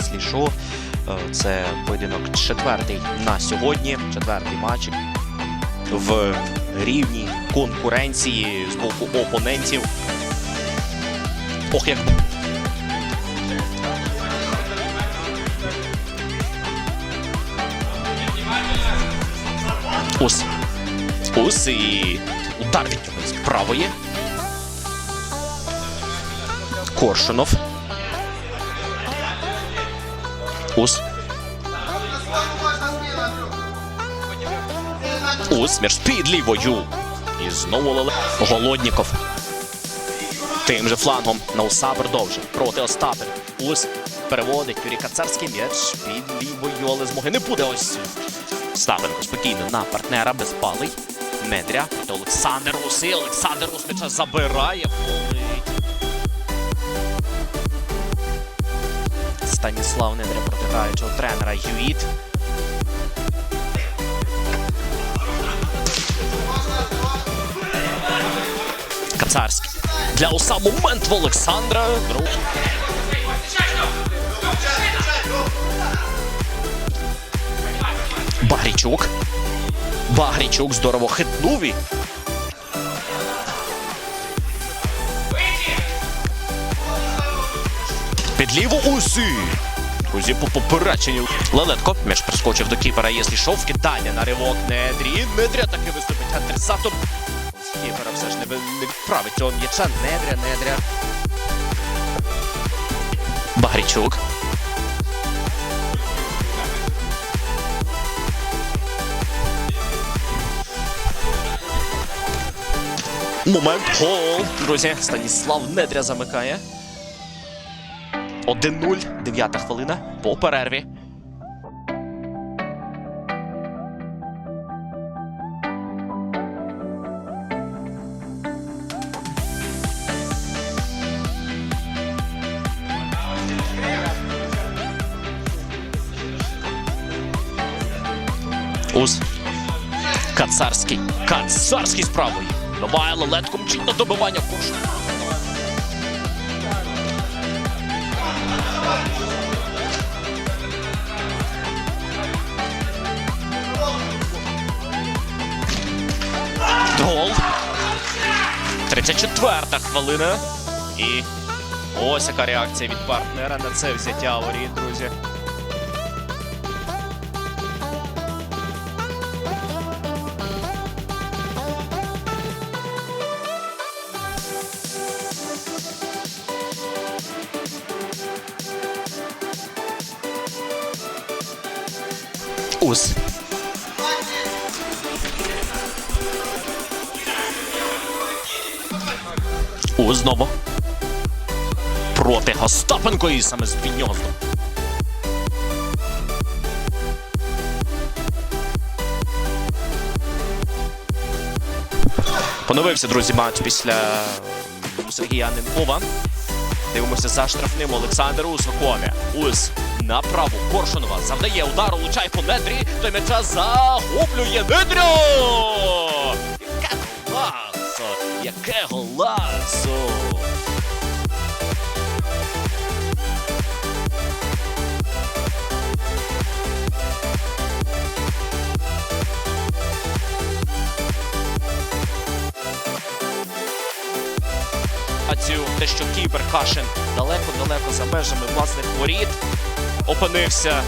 Єслі Шо. Е, Це поєдинок четвертий на сьогодні. Четвертий матч в рівній конкуренції з боку опонентів. Ох, як Ус. Ус і удар від нього з правої. Коршунов. Ус. Ус. Між під лівою. І знову Леле. Голодніков. Тим же флангом на уса продовжує. Проти Остапи. Ус переводить Юрій Кацарський м'яч під лівою, але змоги не буде ось. Ставенко спокійно на партнера безпалий. Недря проти Олександр Руси. Олександр Рус м'яча забирає. Станіслав Недря проти граючого тренера Юїт. Кацарський. Для уса момент в Олександра. Багрічук. Багрічук здорово хитнув і. Під усі. Друзі, по попереченню. Лелетко. М'яч прискочив до кіпера, якщо йшов. Кидання на ривок Недрі. Недря таки виступить адресатом. Кіпера все ж не відправить цього м'яча. Недря, недря. Багрічук. Момент гол. Друзі, Станіслав Недря замикає. 1-0, дев'ята хвилина по перерві. Уз. Кацарський. Кацарський з правої. Буває лелетко добивання куршу. 34-та хвилина. І ось яка реакція від партнера на це взяття воріт, друзі. Ус. Знову. Проти Остапенко і саме з Біньоздом. Поновився, друзі, матч після Сергія Ненкова. Дивимося за штрафним Олександр Ус виконує. Ус на праву Коршунова завдає удар, влучає по недрі, той м'яча захоплює недрю! Яке голасо! Яке цю те, що Кіпер Кашин далеко-далеко за межами власних воріт опинився.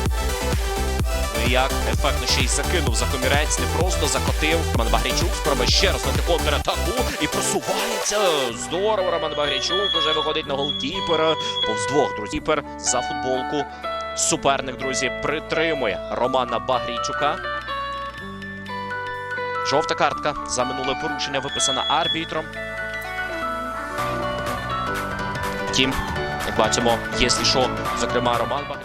І як ефектно ще й закинув за комірець, не просто закотив. Роман Багрічук спробує ще раз на контратаку і просувається. Здорово, Роман Багрічук уже виходить на гол Кіпера. Повз двох, друзі. Кіпер за футболку. Суперник, друзі, притримує Романа Багрійчука. Жовта картка за минуле порушення виписана арбітром. Втім, як бачимо, є що, зокрема, Роман Багрійчук.